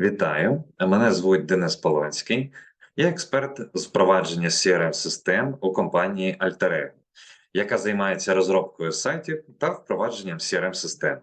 Вітаю, мене звуть Денис Полонський. Я експерт з впровадження crm систем у компанії Alter, яка займається розробкою сайтів та впровадженням crm систем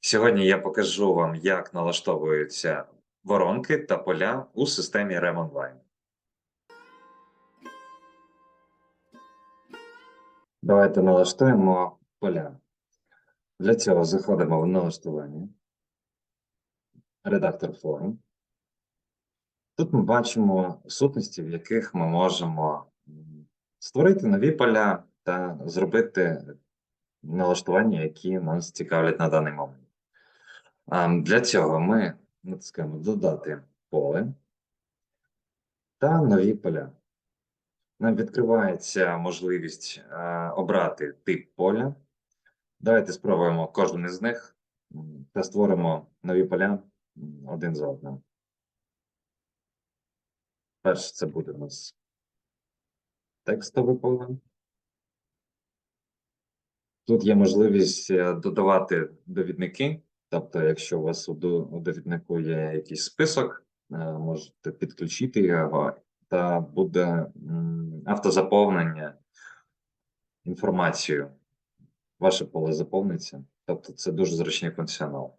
Сьогодні я покажу вам, як налаштовуються воронки та поля у системі REM Online. Давайте налаштуємо поля. Для цього заходимо в налаштування редактор форм. Тут ми бачимо сутності, в яких ми можемо створити нові поля та зробити налаштування, які нас цікавлять на даний момент. Для цього ми натискаємо Додати поле та нові поля. Нам відкривається можливість обрати тип поля. Давайте спробуємо кожен із них та створимо нові поля один за одним. Перше це буде у нас текстове поле. Тут є можливість е, додавати довідники. Тобто, якщо у вас у довіднику є якийсь список, е, можете підключити його, та буде автозаповнення інформацією. Ваше поле заповниться. Тобто, це дуже зручний функціонал.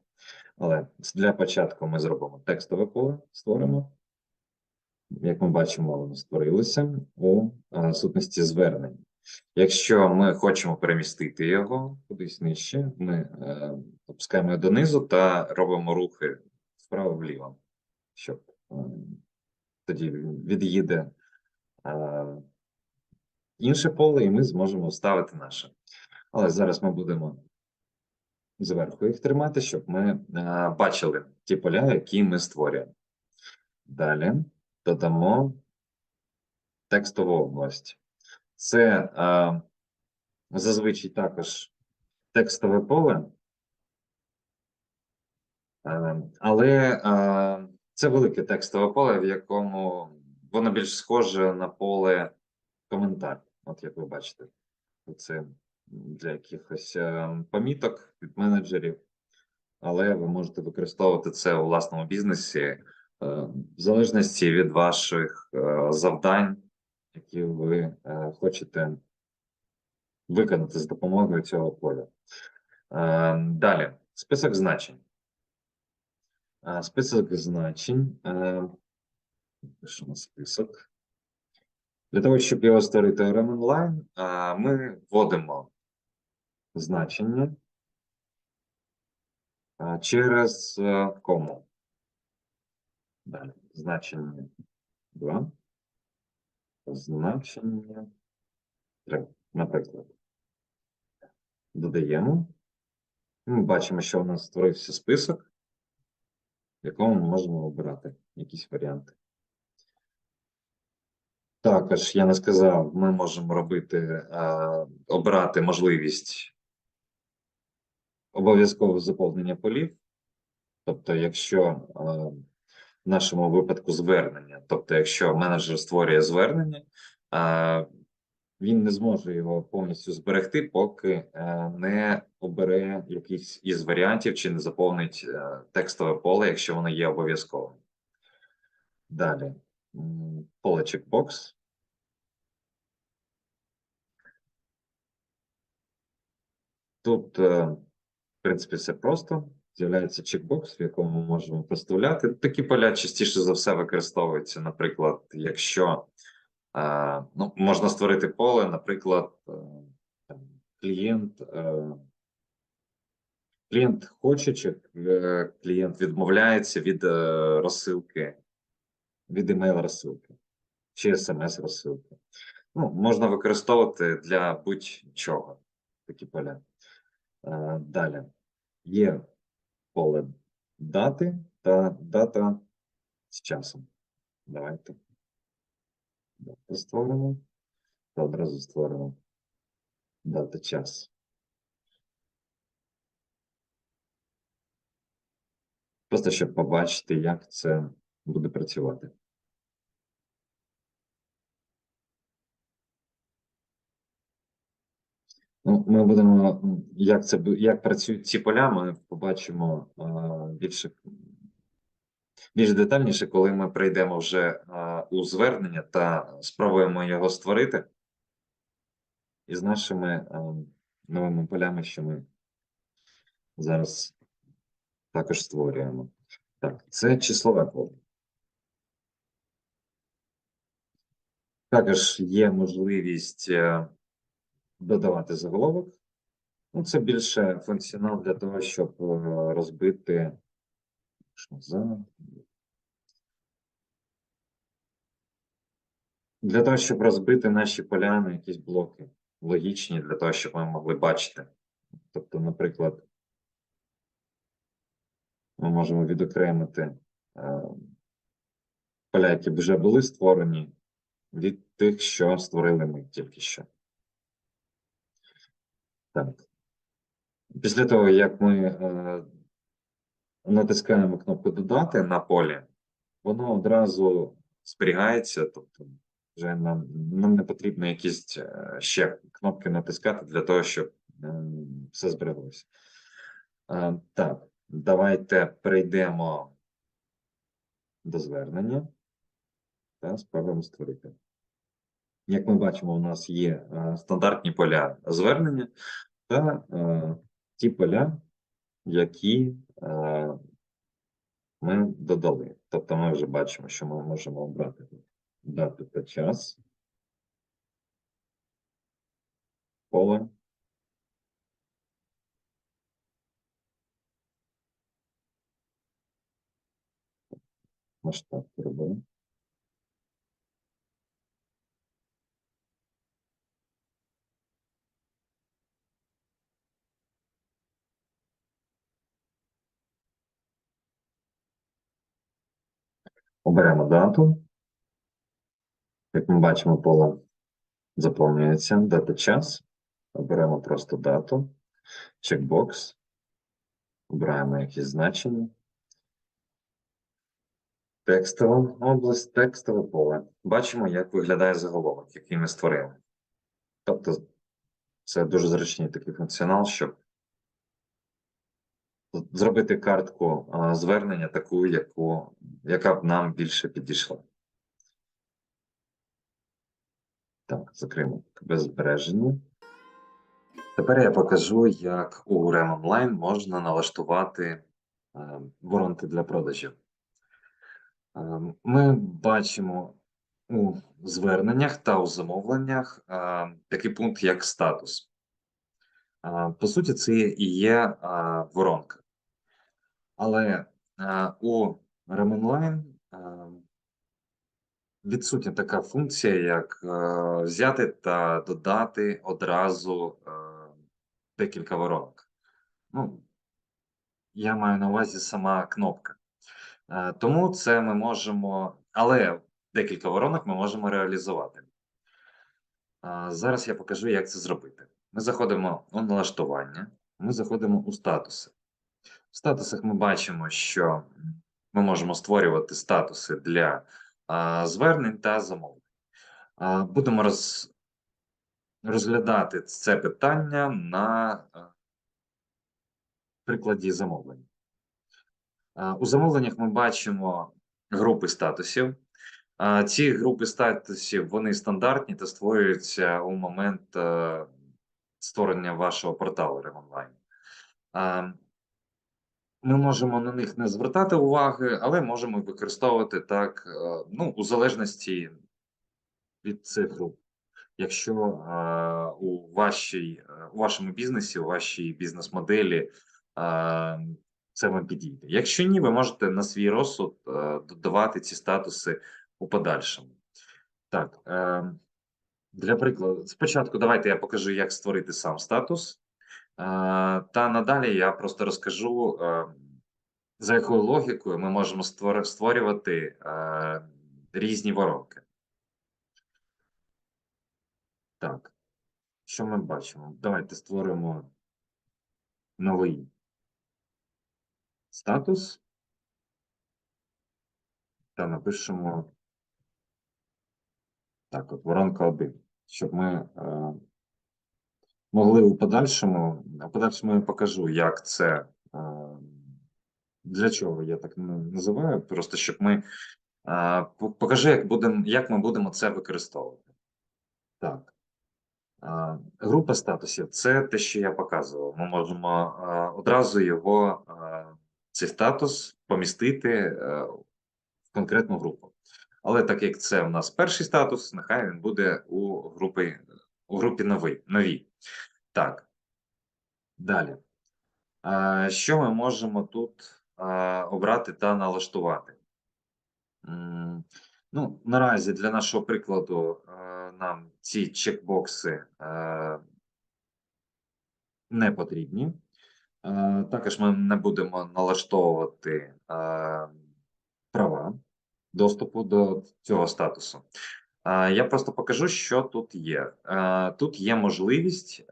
Але для початку ми зробимо текстове поле, створимо. Як ми бачимо, воно створилося у е, сутності звернень. Якщо ми хочемо перемістити його кудись нижче, ми е, опускаємо його донизу та робимо рухи вправо-вліво, щоб е, тоді від'їде інше поле, і ми зможемо вставити наше. Але зараз ми будемо зверху їх тримати, щоб ми е, бачили ті поля, які ми створюємо. Далі додамо текстову область. Це е, зазвичай також текстове поле, е, але е, це велике текстове поле, в якому воно більш схоже на поле коментар. От як ви бачите, це для якихось е, поміток від менеджерів, але ви можете використовувати це у власному бізнесі е, в залежності від ваших е, завдань які ви е, хочете виконати з допомогою цього поля. Е, далі, список значень. Список значень. Пишемо список. Для того, щоб його створити онлайн, ми вводимо значення через е, кому. Далі, значення 2 значення 3, наприклад. Додаємо. Ми бачимо, що у нас створився список, в якому ми можемо обирати якісь варіанти. Також, я не сказав, ми можемо робити, е, обирати можливість обов'язкового заповнення полів. Тобто, якщо е, в нашому випадку звернення. Тобто, якщо менеджер створює звернення, він не зможе його повністю зберегти, поки е, не обере якийсь із варіантів чи не заповнить е, текстове поле, якщо воно є обов'язковим. Далі поле чекбокс. Тут, е, в принципі, все просто з'являється чекбокс, в якому ми можемо проставляти. Такі поля частіше за все використовуються, наприклад, якщо е, ну, можна створити поле, наприклад, е, клієнт. Е, Клієнт хоче, чи е, клієнт відмовляється від е, розсилки, від емейл розсилки чи смс розсилки. Ну, можна використовувати для будь-чого такі поля. Е, Далі є поле дати та дата з часом. Давайте дату створимо та одразу створимо дата час. Просто щоб побачити, як це буде працювати. Ну, ми будемо, як це як працюють ці поля, ми побачимо більше Більш детальніше, коли ми прийдемо вже у звернення та спробуємо його створити із нашими новими полями, що ми зараз також створюємо. Так, це числове поле. Також є можливість е, додавати заголовок. Ну, це більше функціонал для того, щоб е, розбити що за для того, щоб розбити наші поля на якісь блоки логічні, для того, щоб ми могли бачити. Тобто, наприклад, ми можемо відокремити е, поля, які вже були створені, від тих, що створили ми тільки що. Так. Після того, як ми е, натискаємо кнопку Додати на полі, воно одразу зберігається, тобто вже нам, нам не потрібно якісь е, ще кнопки натискати для того, щоб е, все збереглося. Е, так, давайте перейдемо до звернення та спробуємо створити. Як ми бачимо, у нас є е, стандартні поля звернення та е, ті поля, які е, ми додали. Тобто ми вже бачимо, що ми можемо обрати дату та час, поле. Масштаб робимо. Оберемо дату. Як ми бачимо, поле заповнюється дата час. Оберемо просто дату, чекбокс. Обираємо якісь значення. Текстова область, текстове поле. Бачимо, як виглядає заголовок, який ми створили. Тобто, це дуже зручний такий функціонал, щоб зробити картку звернення таку, яку, яка б нам більше підійшла. Так, закриємо без збереження. Тепер я покажу, як у REM Online можна налаштувати е, воронки для продажів. Е, Ми бачимо у зверненнях та у замовленнях е, такий пункт, як статус. Е, По суті, це і є е, воронка. Але е, у REM Online е, відсутня така функція, як е, взяти та додати одразу декілька воронок. Ну, я маю на увазі сама кнопка. Тому це ми можемо, але декілька воронок ми можемо реалізувати. Зараз я покажу, як це зробити. Ми заходимо у налаштування, ми заходимо у статуси. В статусах ми бачимо, що ми можемо створювати статуси для а, звернень та замовлень. А, Будемо роз, розглядати це питання на а, прикладі замовлень. А, У замовленнях ми бачимо групи статусів. А, Ці групи статусів вони стандартні та створюються у момент е, створення вашого порталу онлайн. Ми можемо на них не звертати уваги, але можемо використовувати так, е, ну, у залежності від цих груп. Якщо е, у, вашій, е, у вашому бізнесі, у вашій бізнес-моделі це вам підійде. Якщо ні, ви можете на свій розсуд додавати ці статуси у подальшому. Так, е, для прикладу, спочатку давайте я покажу, як створити сам статус. Е, Та надалі я просто розкажу, е, за якою логікою ми можемо створювати е, різні воронки. Так, що ми бачимо? Давайте створимо новий статус та напишемо так, от воронка 1, щоб ми могли у подальшому, у подальшому я покажу, як це е, Для чого я так називаю? Просто щоб ми а, покажи, як будем, як ми будемо це використовувати. Так. Група статусів це те, що я показував. Ми можемо одразу його, цей статус помістити е, в конкретну групу. Але так як це у нас перший статус, нехай він буде у групі, у групі новий, новій. Так. Далі. Що ми можемо тут обрати та налаштувати? Ну, наразі для нашого прикладу нам ці чекбокси не потрібні. Також ми не будемо налаштовувати права доступу до цього статусу. Я просто покажу, що тут є. Тут є можливість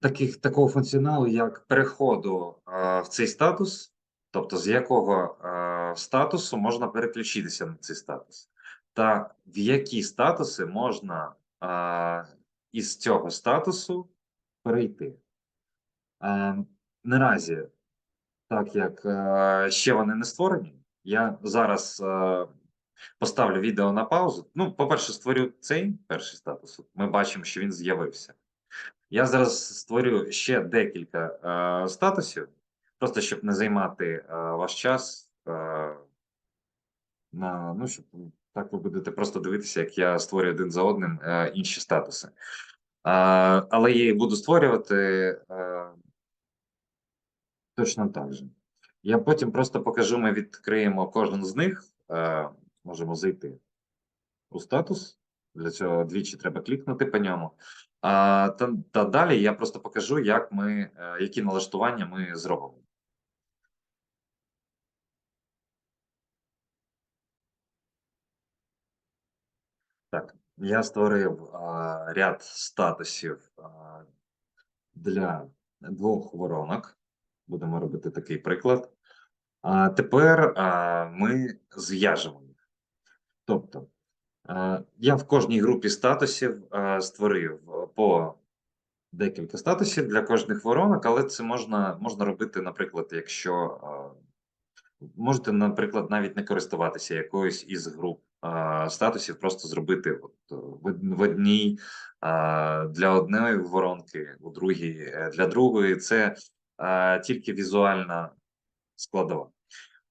таких, такого функціоналу, як переходу в цей статус, тобто з якого статусу можна переключитися на цей статус, та в які статуси можна із цього статусу перейти. Е, наразі, так як е, ще вони не створені, я зараз е, поставлю відео на паузу. Ну, по-перше, створю цей перший статус. Ми бачимо, що він з'явився. Я зараз створю ще декілька е, статусів, просто щоб не займати е, ваш час. Е, на, ну, щоб так ви будете просто дивитися, як я створюю один за одним е, інші статуси. Е, але я буду створювати е, точно так же. Я потім просто покажу, ми відкриємо кожен з них. Е, можемо зайти у статус. Для цього двічі треба клікнути по ньому. А, та, та далі я просто покажу, як ми, е, які налаштування ми зробимо. Так, я створив а, ряд статусів а, для двох воронок. Будемо робити такий приклад. А тепер ми зв'яжемо їх. Тобто, я в кожній групі статусів створив по декілька статусів для кожних воронок, але це можна, можна робити, наприклад, якщо можете, наприклад, навіть не користуватися якоюсь із груп статусів, просто зробити от, в, одній для одної воронки, у другій е, для другої. Це тільки візуальна складова.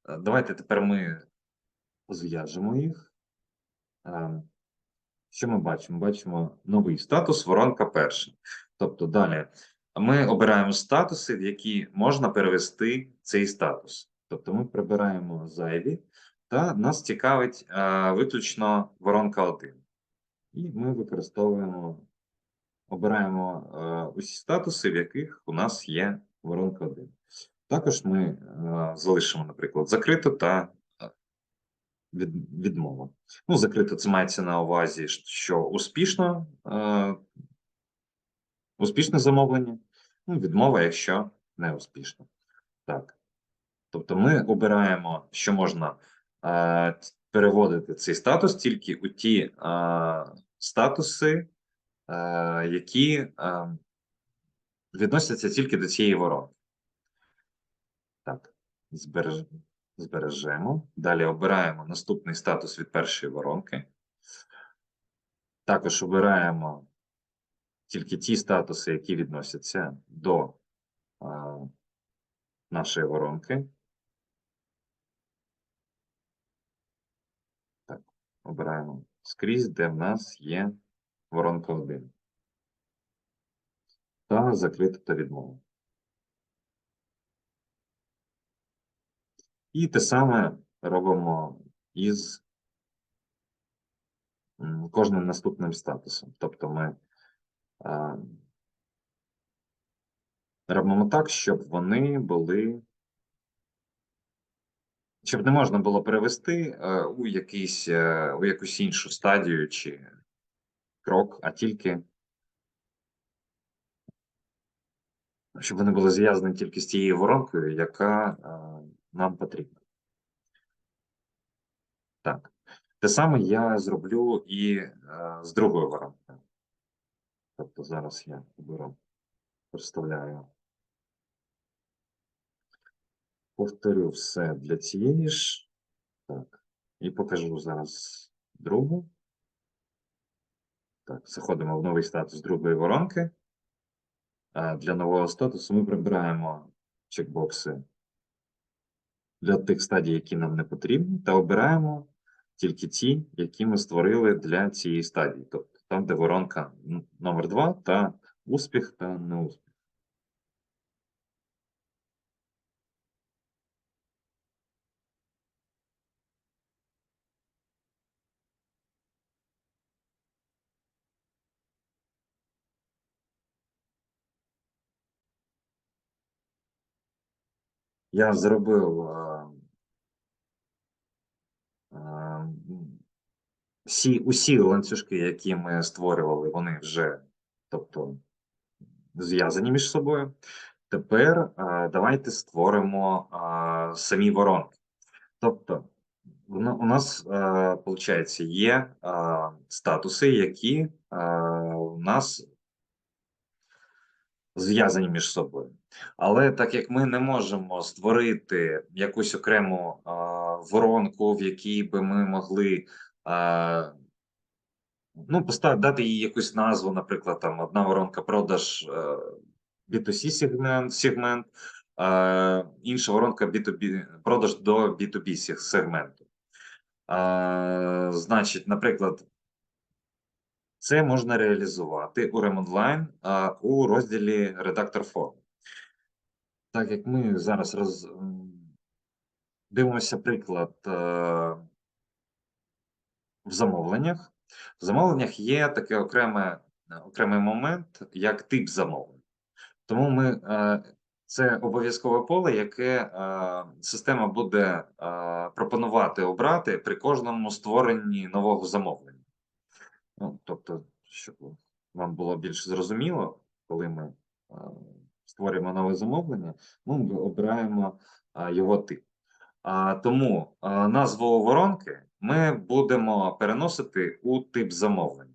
Давайте тепер ми зв'яжемо їх. Е, Що ми бачимо? Бачимо новий статус, воронка перша. Тобто далі ми обираємо статуси, в які можна перевести цей статус. Тобто ми прибираємо зайві, та нас цікавить е, виключно воронка 1. І ми використовуємо, обираємо е, усі статуси, в яких у нас є воронка 1. Також ми е, залишимо, наприклад, закрито та е, від, відмова. Ну, закрито це мається на увазі, що успішно, е, успішне замовлення, ну, відмова, якщо не успішно. Так. Тобто ми обираємо, що можна переводити цей статус тільки у ті статуси, які е, відносяться тільки до цієї воронки. Так, збереж... збережемо. Далі обираємо наступний статус від першої воронки. Також обираємо тільки ті статуси, які відносяться до е, нашої воронки. Так, обираємо скрізь, де в нас є воронка 1. Та закрита та відмова. І те саме робимо із кожним наступним статусом. Тобто ми робимо так, щоб вони були. Щоб не можна було перевести е, у якийсь, е, у якусь іншу стадію чи крок, а тільки щоб вони були зв'язані тільки з тією воронкою, яка е, нам потрібна. Так. Те саме я зроблю і е, з другою воронкою. Тобто зараз я беру, представляю Повторю все для цієї ж. Так. І покажу зараз другу. Так, заходимо в новий статус другої воронки. Для нового статусу ми прибираємо чекбокси для тих стадій, які нам не потрібні, та обираємо тільки ті, які ми створили для цієї стадії. Тобто там, де воронка номер 2 та успіх та неуспіх. Я зробив всі, усі ланцюжки, які ми створювали, вони вже, тобто, зв'язані між собою. Тепер а, давайте створимо а, самі воронки. Тобто, у нас, виходить, є а, статуси, які а, у нас зв'язані між собою. Але так як ми не можемо створити якусь окрему а, воронку, в якій би ми могли а, ну, поставити, дати їй якусь назву, наприклад, там одна воронка продаж е, B2C сегмент, сегмент інша воронка B2B, продаж до B2B сегменту. Значить, наприклад, це можна реалізувати у Remonline у розділі редактор форм. Так як ми зараз роз... дивимося приклад е, в замовленнях. В замовленнях є такий окреме, окремий момент, як тип замовлень. Тому ми е, це обов'язкове поле, яке е, система буде е, пропонувати обрати при кожному створенні нового замовлення. Ну, тобто, щоб вам було більш зрозуміло, коли ми е, створюємо нове замовлення, ми обираємо е, його тип. Тому е, назву воронки ми будемо переносити у тип замовлення.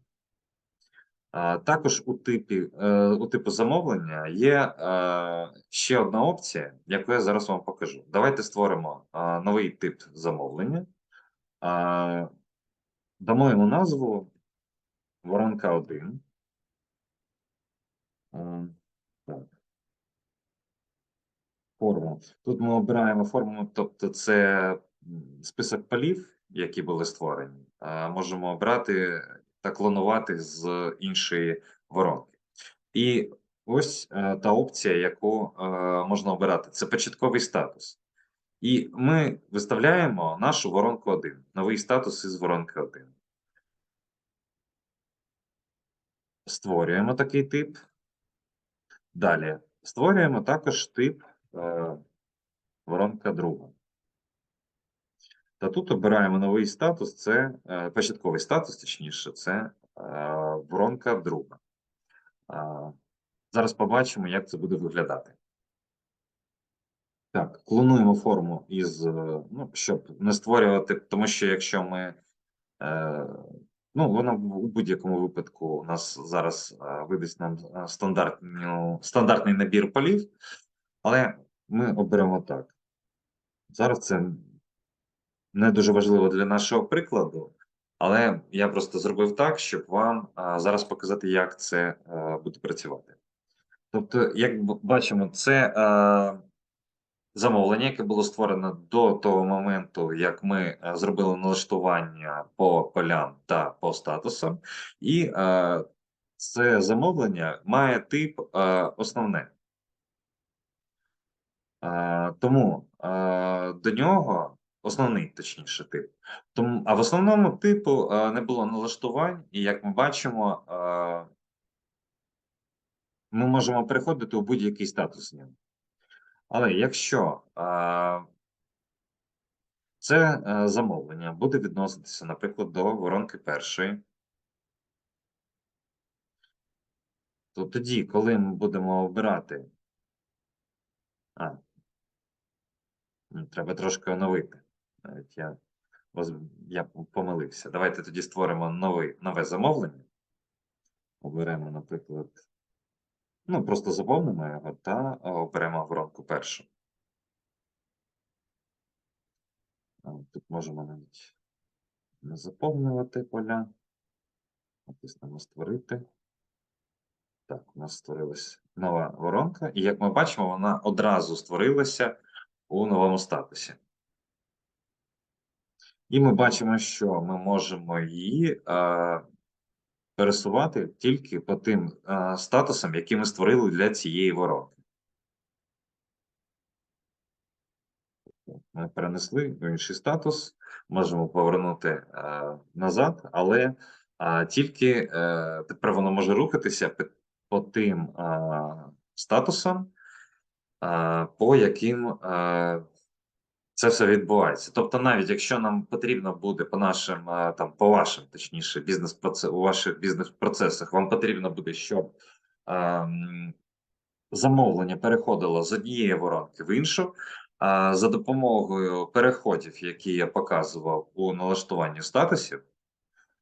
Також у типі, е, у типу замовлення є е, ще одна опція, яку я зараз вам покажу. Давайте створимо е, новий тип замовлення. Дамо йому назву воронка 1. Е, так. Форму. Тут ми обираємо форму, тобто це список полів, які були створені. Можемо обрати та клонувати з іншої воронки. І ось е, та опція, яку е, можна обирати, це початковий статус. І ми виставляємо нашу воронку 1, новий статус із воронки 1. Створюємо такий тип. Далі створюємо також тип е, воронка 2. Та тут обираємо новий статус, це е, початковий статус, точніше, це е, воронка 2. Е, зараз побачимо, як це буде виглядати. Так, клонуємо форму із, е, ну, щоб не створювати, тому що якщо ми, е, ну, вона у будь-якому випадку у нас зараз е, видасть нам е, стандартний набір полів, але ми оберемо так. Зараз це не дуже важливо для нашого прикладу, але я просто зробив так, щоб вам зараз показати, як це буде працювати. Тобто, як бачимо, це замовлення, яке було створено до того моменту, як ми зробили налаштування по полям та по статусам, і це замовлення має тип основне. Тому до нього основний, точніше, тип. Тому, а в основному типу а, не було налаштувань, і як ми бачимо, а, ми можемо переходити у будь-який статус ним. Але якщо а, це замовлення буде відноситися, наприклад, до воронки першої, то тоді, коли ми будемо обирати, а, треба трошки оновити. Навіть я, я помилився. Давайте тоді створимо новий, нове замовлення. Оберемо, наприклад, ну, просто заповнимо його та оберемо воронку першу. Тут можемо навіть не заповнювати поля. Натиснемо створити. Так, у нас створилась нова воронка, і як ми бачимо, вона одразу створилася у новому статусі. І ми бачимо, що ми можемо її е, пересувати тільки по тим е, статусам, які ми створили для цієї воронки. Ми перенесли в інший статус, можемо повернути е, назад, але е, тільки е, тепер воно може рухатися по тим е, статусам, е, по яким е, це все відбувається. Тобто, навіть якщо нам потрібно буде по нашим е, там по вашим, точніше, бізнес у ваших бізнес-процесах, вам потрібно буде, щоб ем, замовлення переходило з однієї воронки в іншу. А за допомогою переходів, які я показував у налаштуванні статусів,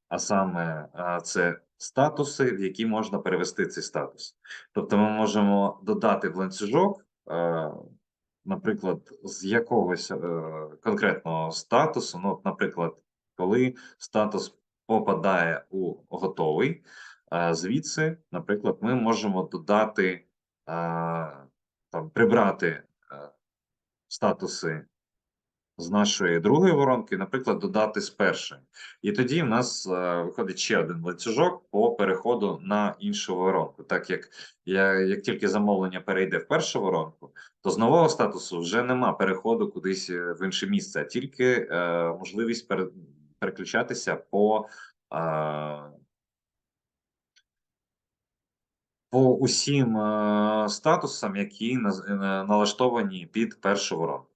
а саме це статуси, в які можна перевести цей статус. Тобто ми можемо додати в ланцюжок, е, наприклад, з якогось е, конкретного статусу, ну, наприклад, коли статус попадає у готовий, е, звідси, наприклад, ми можемо додати, е, там, прибрати статуси з нашої другої воронки, наприклад, додати з першої. І тоді в нас е, виходить ще один ланцюжок по переходу на іншу воронку. Так як як тільки замовлення перейде в першу воронку, то з нового статусу вже нема переходу кудись е, в інше місце, а тільки е, можливість пере, переключатися по. Е, по усім е, статусам, які наз- е, налаштовані під першу воронку.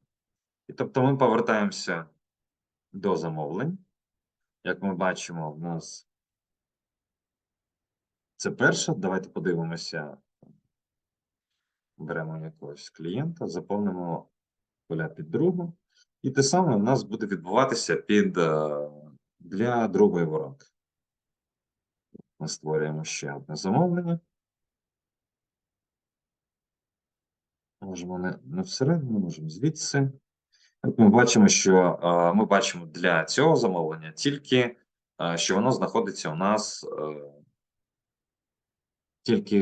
Тобто ми повертаємося до замовлень. Як ми бачимо, в нас це перше. Давайте подивимося. Беремо якогось клієнта, заповнимо поля під другу. І те саме в нас буде відбуватися під е, для другої воронки. Ми створюємо ще одне замовлення. Можемо не, не всередину, можемо звідси. Ми бачимо, що ми бачимо для цього замовлення тільки, що воно знаходиться у нас е, тільки,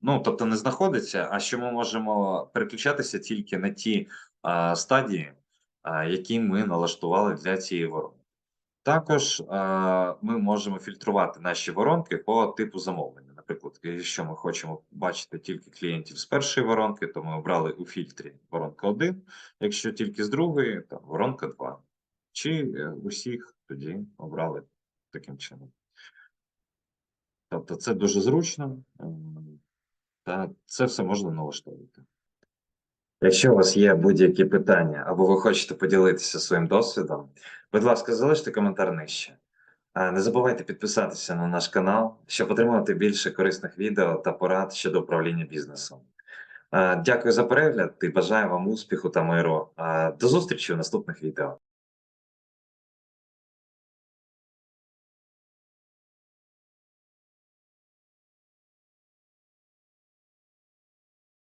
ну, тобто не знаходиться, а що ми можемо переключатися тільки на ті стадії, які ми налаштували для цієї воронки. Також ми можемо фільтрувати наші воронки по типу замовлення. Наприклад, якщо ми хочемо бачити тільки клієнтів з першої воронки, то ми обрали у фільтрі воронка 1, якщо тільки з другої, то воронка 2. Чи е, усіх тоді обрали таким чином. Тобто це дуже зручно, ем, та це все можна налаштовувати. Якщо у вас є будь-які питання або ви хочете поділитися своїм досвідом, будь ласка, залиште коментар нижче. Не забувайте підписатися на наш канал, щоб отримувати більше корисних відео та порад щодо управління бізнесом. Дякую за перегляд і бажаю вам успіху та миру. До зустрічі у наступних відео.